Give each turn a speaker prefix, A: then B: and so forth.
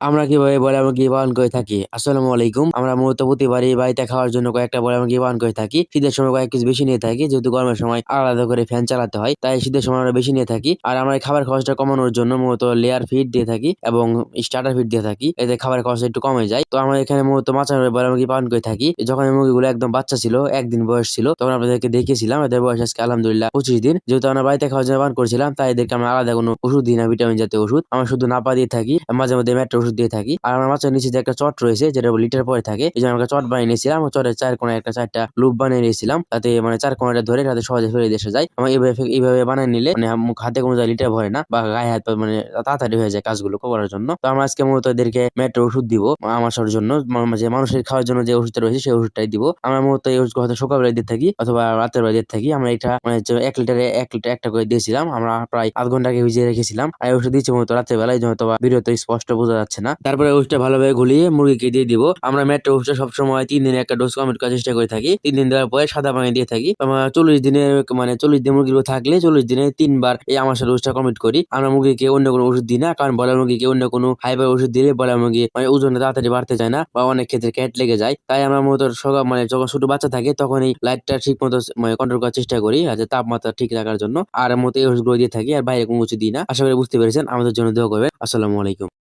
A: আমরা কীভাবে বলে মুরগি পালন করে থাকি? আসসালামু আলাইকুম। আমরা মূলত প্রতিবারই বাড়িতে খাওয়ার জন্য কয়েকটা বলে মুরগি পালন করে থাকি। শীতের সময় কয়েক কিছু বেশি নিয়ে থাকি, যেহেতু গরমের সময় আলাদা করে ফ্যান চালাতে হয়, তাই শীতের সময় আমরা বেশি নিয়ে থাকি। আর আমরা খাবার খরচটা কমানোর জন্য মূলত লেয়ার ফিড দিয়ে থাকি এবং স্টার্টার ফিড দিয়ে থাকি। এতে খাবার খরচ একটু কমে যায়। তো আমরা এখানে মূলত মাছের বলে মুরগি পালন করে থাকি। যখন মুরগিগুলো একদম বাচ্চা ছিল, একদিন বয়স ছিল, তখন আপনাদেরকে দেখিয়েছিলাম, এদের বয়স আজকে আলহামদুলিল্লাহ পঁচিশ দিন। যেহেতু আমরা বাড়িতে খাওয়ার জন্য পালন করছিলাম, তাই এদেরকে আমরা আলাদা কোনো ওষুধ দিই না ভিটামিন জাতীয় ওষুধ। আমরা শুধু নাপা দিয়ে থাকি, মাঝে মধ্যে মেট্রো ওষুধ দিয়ে থাকি। আর আমার মাছের নিচে যে একটা চট রয়েছে, যেটা লিটার পরে থাকে, এই জন্য আমরা চট বানিয়ে নিয়েছিলাম চটের চার কোণে একটা চারটা লুপ বানিয়ে নিয়েছিলাম, তাতে মানে চার কোণাটা ধরে তাতে সহজে ফেলে দেশে যায়। আমার এইভাবে এইভাবে বানিয়ে নিলে মানে হাতে কোনো লিটার ভরে না, বা গায়ে হাত মানে তাড়াতাড়ি হয়ে যায় কাজগুলো করার জন্য। তো আমরা আজকে মূলত এদেরকে মেট্রো ওষুধ দিব আমাশার জন্য, মা- যে মানুষের খাওয়ার জন্য যে ওষুধটা রয়েছে, সেই ওষুধটাই দিব। আমরা মূলত এই ওষুধ হয়তো সকালবেলা দিয়ে থাকি, অথবা রাতের বেলা দিয়ে থাকি। আমরা এটা মানে এক লিটারে এক লিটার একটা করে দিয়েছিলাম। আমরা প্রায় আধ ঘণ্টা আগে ভিজিয়ে রেখেছিলাম। আর ওষুধ দিচ্ছি মূলত রাতের বেলায় হয়তো বা ভিডিওতে স্পষ্ট বোঝা যাচ্ছে না। তারপরে ওষুধটা ভালোভাবে গুলিয়ে মুরগিকে দিয়ে দিব। আমরা মেট্রো ওষুধটা সবসময় তিন দিনে একটা ডোজ কমপ্লিট করার চেষ্টা করে থাকি। তিন দিন দেওয়ার পরে সাদা পানি দিয়ে থাকি। চল্লিশ দিনে মানে চল্লিশ দিন মুরগিগুলো থাকলে চল্লিশ দিনে তিনবার এই আমার সাথে ওষুধটা কমপ্লিট করি। আমরা মুরগিকে অন্য কোনো ওষুধ দিই না, কারণ বলার মুরগিকে অন্য কোনো হাইবার ওষুধ দিলে বলার মুরগি মানে ওজনটা তাড়াতাড়ি বাড়তে চায় না বা অনেক ক্ষেত্রে ক্যাট লেগে যায়। তাই আমরা মূলত সকাল মানে যখন ছোট বাচ্চা থাকে তখন এই লাইটটা ঠিক মতো মানে কন্ট্রোল করার চেষ্টা করি, যাতে তাপমাত্রা ঠিক রাখার জন্য। আর মতো এই ওষুধগুলো দিয়ে থাকি, আর বাইরে কোনো কিছু দিই না। আশা করি বুঝতে পেরেছেন। আমাদের জন্য দোয়া করবেন। আসসালামু আলাইকুম।